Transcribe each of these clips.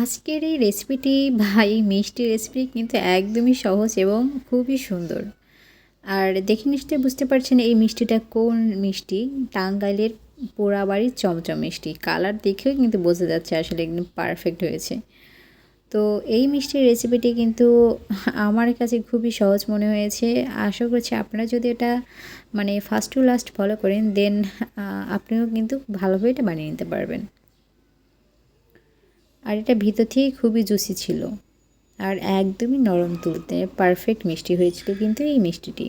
আজকের এই রেসিপিটি ভাই মিষ্টি রেসিপি কিন্তু একদমই সহজ এবং খুবই সুন্দর। আর দেখে নিশ্চয়ই বুঝতে পারছেন এই মিষ্টিটা কোন মিষ্টি? টাঙ্গাইলের পোড়াবাড়ির চমচম মিষ্টি। কালার দেখেও কিন্তু বোঝা যাচ্ছে আসলে একদম পারফেক্ট হয়েছে। তো এই মিষ্টির রেসিপিটি কিন্তু আমার কাছে খুবই সহজ মনে হয়েছে। আশা করছি আপনারা যদি এটা মানে ফার্স্ট টু লাস্ট ফলো করেন দেন আপনিও কিন্তু ভালোভাবে এটা বানিয়ে নিতে পারবেন। আর এটা ভিতর থেকে খুবই জুসি ছিল। আর একদমই নরম তুলতে পারফেক্ট মিষ্টি হয়েছিল কিন্তু এই মিষ্টিটি।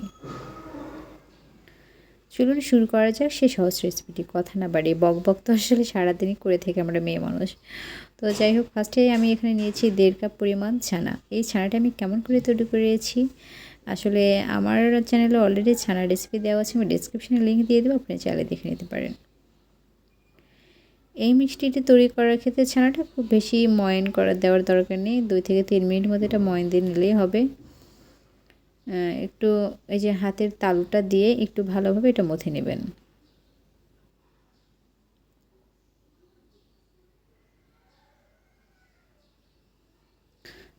চলুন শুরু করা যাক সে সহজ রেসিপিটি কথা না বাড়িয়ে বক বক তো আসলে সারাদিনই করে থেকে আমরা মেয়ে মানুষ। তো যাই হোক ফার্স্টে আমি এখানে নিয়েছি দেড় কাপ পরিমাণ ছানা। এই ছানাটা আমি কেমন করে তৈরি করেছি? আসলে আমার চ্যানেলে অলরেডি ছানা রেসিপি দেওয়া আছে, আমি ডিসক্রিপশানে লিঙ্ক দিয়ে দেবো, আপনি চাইলে দেখে নিতে পারেন। এই মিষ্টিটি তৈরি করার ক্ষেত্রে ছানাটা খুব বেশি ময়ন করা দেওয়ার দরকার নেই। দুই থেকে তিন মিনিট মধ্যে এটা ময়ন দিয়ে নিলেই হবে। একটু এই যে হাতের তালুটা দিয়ে একটু ভালোভাবে এটা মথে নেবেন।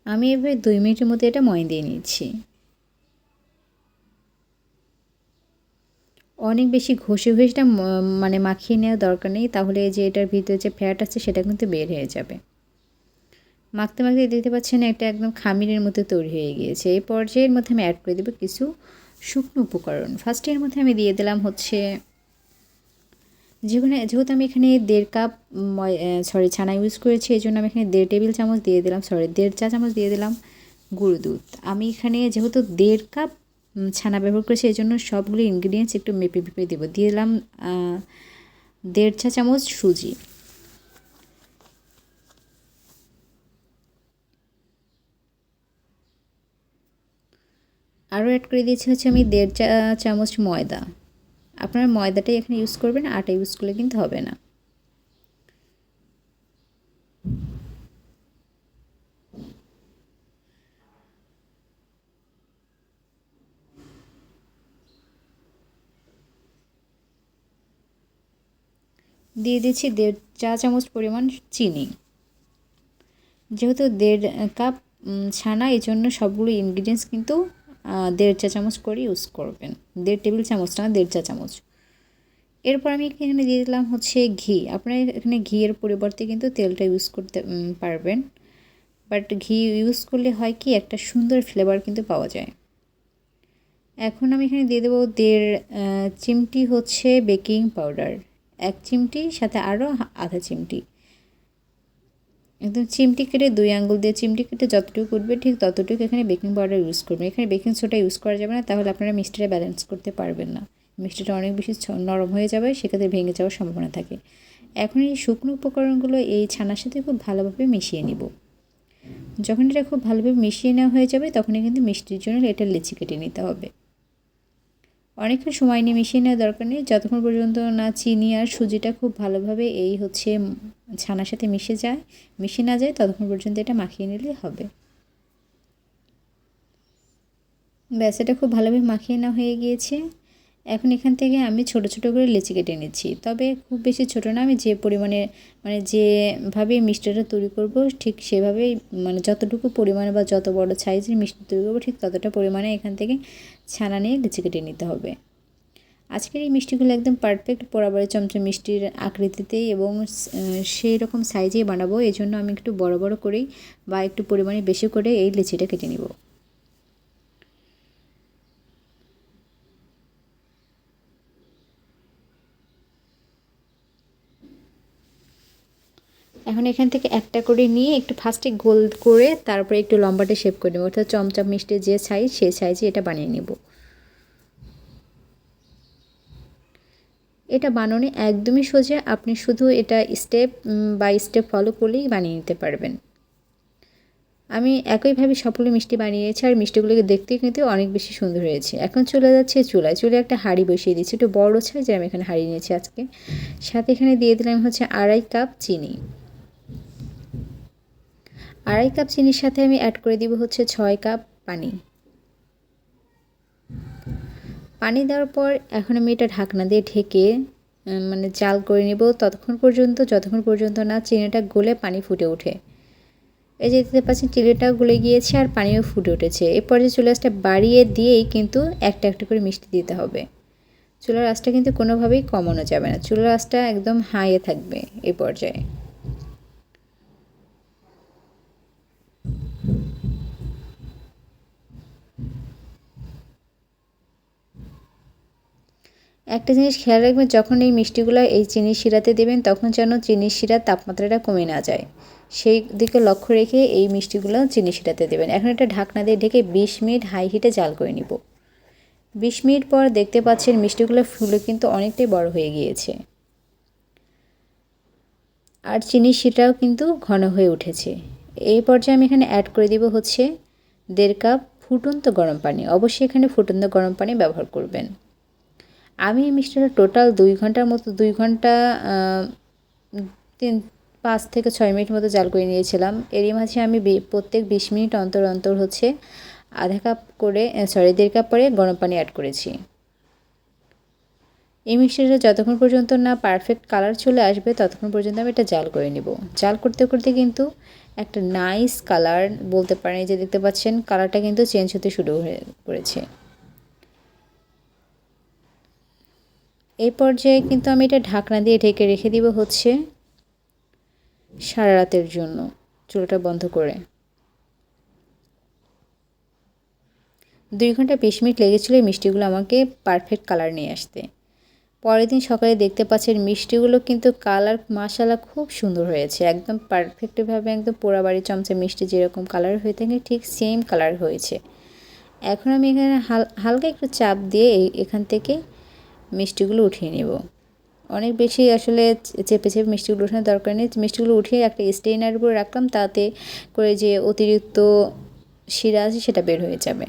আমি এভাবে দুই মিনিটের মধ্যে এটা ময়ন দিয়ে নিচ্ছি। অনেক বেশি ঘষে ঘষেটা মানে মাখিয়ে নেওয়ার দরকার নেই। তাহলে যে এটার ভিতরে যে ফ্যাট আছে সেটা কিন্তু বের হয়ে যাবে। মাখতে মাখতে দেখতে পাচ্ছেন এটা একদম খামিরের মতো তৈরি হয়ে গিয়েছে। এই পর্যায়ের মধ্যে আমি অ্যাড করে দেবো কিছু শুকনো উপকরণ। ফার্স্টে এর মধ্যে আমি দিয়ে দিলাম হচ্ছে যেখানে, যেহেতু আমি এখানে দেড় কাপ সরি ছানা ইউজ করেছি, এই জন্য আমি এখানে দেড় টেবিল চামচ দিয়ে দিলাম সরি দেড় চা চামচ দিয়ে দিলাম গুঁড়ো দুধ। আমি এখানে যেহেতু দেড় কাপ ছানা ব্যবহার করেছি এই জন্য সবগুলো ইনগ্রিডিয়েন্টস একটু মেপে মেপে দেবো। দিয়ে দিলাম দেড় চা চামচ সুজি। আরও অ্যাড করে দিয়েছি হচ্ছে আমি দেড় চা, চামচ ময়দা। আপনার ময়দাটাই এখানে ইউজ করবেন, আটা ইউজ করলে কিন্তু হবে না। দিয়ে দিচ্ছি দেড় চা চামচ পরিমাণ চিনি। যেহেতু দেড় কাপ ছানা এই জন্য সবগুলো ইনগ্রিডিয়েন্টস কিন্তু দেড় চা চামচ করে ইউজ করবেন। দেড় টেবিল চামচ না, দেড় চা চামচ। এরপর আমি এখানে দিয়ে দিলাম হচ্ছে ঘি। আপনারা এখানে ঘিয়ের পরিবর্তে কিন্তু তেলটা ইউজ করতে পারবেন। বাট ঘি ইউজ করলে হয় কি, একটা সুন্দর ফ্লেভার কিন্তু পাওয়া যায়। এখন আমি এখানে দিয়ে দেবো দেড় চিমটি হচ্ছে বেকিং পাউডার এক চিমটি, সাথে আরও আধা চিমটি। একদম চিমটি কেটে দুই আঙ্গুল দিয়ে চিমটি কেটে যতটুকু উঠবে ঠিক ততটুকু এখানে বেকিং পাউডার ইউজ করবেন এখানে বেকিং সোডা ইউজ করা যাবে না, তাহলে আপনারা মিষ্টিটা ব্যালেন্স করতে পারবেন না। মিষ্টিটা অনেক বেশি নরম হয়ে যাবে, সেক্ষেত্রে ভেঙে যাওয়ার সম্ভাবনা থাকে। এখন এই শুকনো উপকরণগুলো এই ছানার সাথে খুব ভালোভাবে মিশিয়ে নিব। যখন এটা খুব ভালোভাবে মিশিয়ে নেওয়া হয়ে যাবে, তখনই কিন্তু মিষ্টির জন্য এটা লিচি কেটে নিতে হবে। অনেকক্ষণ সময় নিয়ে মিশিয়ে নেওয়ার দরকার নেই। যতক্ষণ পর্যন্ত না চিনি আর সুজিটা খুব ভালোভাবে এই হচ্ছে ছানার সাথে মিশে যায়, মিশে না যায়, ততক্ষণ পর্যন্ত এটা মাখিয়ে নিলে হবে। ব্যাস, এটা খুব ভালোভাবে মাখিয়ে নেওয়া হয়ে গিয়েছে। এখন এখান থেকে আমি ছোট ছোট করে লেচি কেটে নিচ্ছি। তবে খুব বেশি ছোট না, আমি যে পরিমাণে মানে যেভাবে মিষ্টিটা তৈরি করব, ঠিক সেভাবেই মানে যতটুকু পরিমাণে বা যত বড় সাইজের মিষ্টি তৈরি করব, ঠিক ততটা পরিমাণে এখান থেকে ছানা নিয়ে লিচি কেটে নিতে হবে। আজকের এই মিষ্টিগুলো একদম পারফেক্ট পোড়াবাড়ি চমচম মিষ্টির আকৃতিতে এবং সেই রকম সাইজেই বানাবো। এই জন্য আমি একটু বড় বড় করেই বা একটু পরিমাণে বেশি করে এই লিচিটা কেটে নিব। এখন এখান থেকে একটা করে নিয়ে একটু ফার্স্টে গোল করে তারপরে একটু লম্বাটে শেপ করে নেব। অর্থাৎ চমচম মিষ্টি যে সাইজ সেই সাইজে এটা বানিয়ে নেব। এটা বানানো একদমই সোজা, আপনি শুধু এটা স্টেপ বাই স্টেপ ফলো করলেই বানিয়ে নিতে পারবেন। আমি একইভাবে সবগুলো মিষ্টি বানিয়েছি আর মিষ্টিগুলোকে দেখতে কিন্তু অনেক বেশি সুন্দর হয়েছে। এখন চলে যাচ্ছে চুলায়। চুলে একটা হাঁড়ি বসিয়ে দিচ্ছি একটু বড় যে আমি এখানে হাঁড়ি নিয়েছি আজকে। সাথে এখানে দিয়ে দিলাম হচ্ছে আড়াই কাপ চিনি। আড়াই কাপ চিনির সাথে আমি অ্যাড করে দিব হচ্ছে ছয় কাপ পানি। পানি দেওয়ার পর এখন আমি এটা ঢাকনা দিয়ে ঢেকে মানে জাল করে নেব। ততক্ষণ পর্যন্ত, যতক্ষণ পর্যন্ত না চিনিটা গলে পানি ফুটে ওঠে। এই যে দেখতে পাচ্ছেন চিলিটাও গুলে গিয়েছে আর পানিও ফুটে উঠেছে। এরপর যে চুলা আঁচটা বাড়িয়ে দিয়েই কিন্তু একটা একটা করে মিষ্টি দিতে হবে। চুলার আঁচটা কিন্তু কোনোভাবেই কমানো যাবে না। চুলার আঁচটা একদম হাইয়ে থাকবে এই পর্যায়ে। একটা জিনিস খেয়াল রাখবেন, যখন এই মিষ্টিগুলো এই চিনি শিরাতে দেবেন, তখন যেন চিনি শিরার তাপমাত্রাটা কমে না যায়। সেই দিকে লক্ষ্য রেখে এই মিষ্টিগুলো চিনি শিরাতে দেবেন। এখন একটা ঢাকনা দিয়ে ঢেকে বিশ মিনিট হাই হিটে জাল করে নিব। বিশ মিনিট পর দেখতে পাচ্ছেন মিষ্টিগুলো ফুলে কিন্তু অনেকটাই বড় হয়ে গিয়েছে। আর চিনি শিরাও কিন্তু ঘন হয়ে উঠেছে। এই পর্যায়ে আমি এখানে অ্যাড করে দিব হচ্ছে দেড় কাপ ফুটন্ত গরম পানি। অবশ্যই এখানে ফুটন্ত গরম পানি ব্যবহার করবেন। আমি এই মিষ্টিটা টোটাল দুই ঘণ্টার মতো, দুই ঘণ্টা তিন, পাঁচ থেকে ছয় মিনিট মতো জাল করে নিয়েছিলাম। এরই মাঝে আমি প্রত্যেক বিশ মিনিট অন্তর অন্তর হচ্ছে আধা কাপ করে সরি দেড় কাপ পরে গরম পানি অ্যাড করেছি। এই মিষ্টিটা যতক্ষণ পর্যন্ত না পারফেক্ট কালার চলে আসবে, ততক্ষণ পর্যন্ত আমি এটা জাল করে নিব। জাল করতে করতে কিন্তু একটা নাইস কালার বলতে পারেন যে দেখতে পাচ্ছেন কালারটা কিন্তু চেঞ্জ হতে শুরু হয়ে করেছে। এই পর্যায়ে কিন্তু আমি এটা ঢাকনা দিয়ে ঢেকে রেখে দিব হচ্ছে সারা রাতের জন্য, চুলোটা বন্ধ করে। দুই ঘণ্টা বিশ মিনিট লেগেছিলো এই মিষ্টিগুলো আমাকে পারফেক্ট কালার নিয়ে আসতে। পরের দিন সকালে দেখতে পাচ্ছেন মিষ্টিগুলো কিন্তু কালার মশালা খুব সুন্দর হয়েছে, একদম পারফেক্টভাবে একদম পোড়া বাড়ির চমচে মিষ্টি যেরকম কালার হয়ে থাকে ঠিক সেম কালার হয়েছে। এখন আমি এখানে হালকা একটু চাপ দিয়ে এখান থেকে মিষ্টিগুলো উঠিয়ে নেব। অনেক বেশি আসলে চেপে চেপে মিষ্টিগুলো ওঠানোর দরকার নেই। মিষ্টিগুলো উঠিয়ে একটা স্টেইনার উপরে রাখলাম, তাতে করে যে অতিরিক্ত শিরা আছে সেটা বের হয়ে যাবে।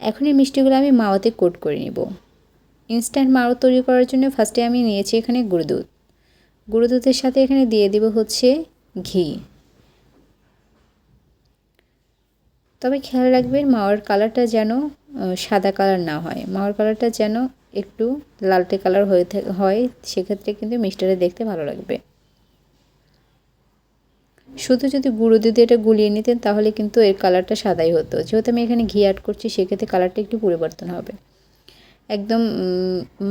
এখন এই মিষ্টিগুলো আমি মাওয়াতে কোট করে নিব। ইনস্ট্যান্ট মাওয়া তৈরি করার জন্য ফার্স্টে আমি নিয়েছি এখানে গুঁড়ো দুধ। গুঁড়ো দুধের সাথে এখানে দিয়ে দিব হচ্ছে ঘি। তবে খেয়াল রাখবেন মাওয়ার কালারটা যেন সাদা কালার না হয়। মাওয়ার কালারটা যেন একটু লালটে কালার হয়ে হয়, সেক্ষেত্রে কিন্তু মিষ্টিটা দেখতে ভালো লাগবে। শুধু যদি গুঁড়ো দুধে এটা গুলিয়ে নিতেন, তাহলে কিন্তু এর কালারটা সাদাই হতো। যেহেতু আমি এখানে ঘি অ্যাড করছি, সেক্ষেত্রে কালারটা একটু পরিবর্তন হবে। একদম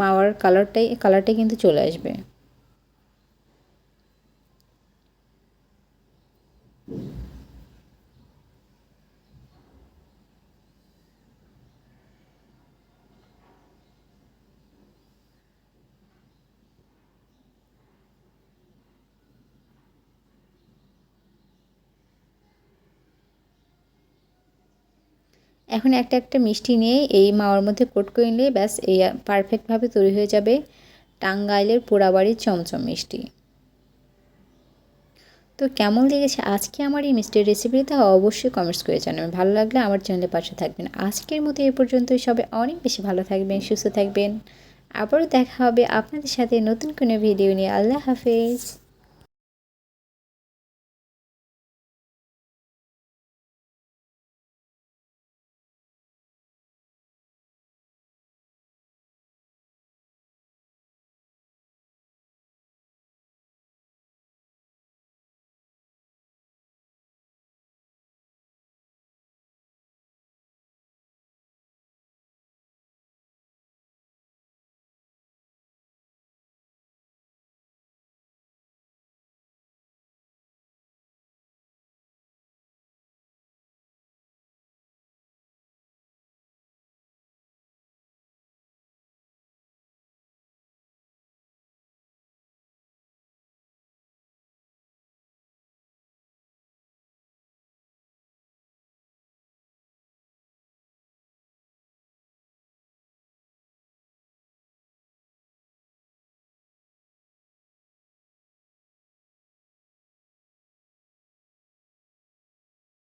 মাওয়ার কালারটাই কালারটাই কিন্তু চলে আসবে। এখন একটা একটা মিষ্টি নিয়ে এই মাওয়ার মধ্যে কোট করে নিলে ব্যাস এই পারফেক্টভাবে তৈরি হয়ে যাবে টাঙ্গাইলের পোড়াবাড়ির চমচম মিষ্টি। তো কেমন লেগেছে আজকে আমার এই মিষ্টির রেসিপিটা অবশ্যই কমেন্টস করে জানাবেন। ভালো লাগলে আমার চ্যানেলের পাশে থাকবেন। আজকের মতো এ পর্যন্তই। সবাই অনেক বেশি ভালো থাকবেন, সুস্থ থাকবেন। আবারও দেখা হবে আপনাদের সাথে নতুন কোনো ভিডিও নিয়ে। আল্লাহ হাফেজ।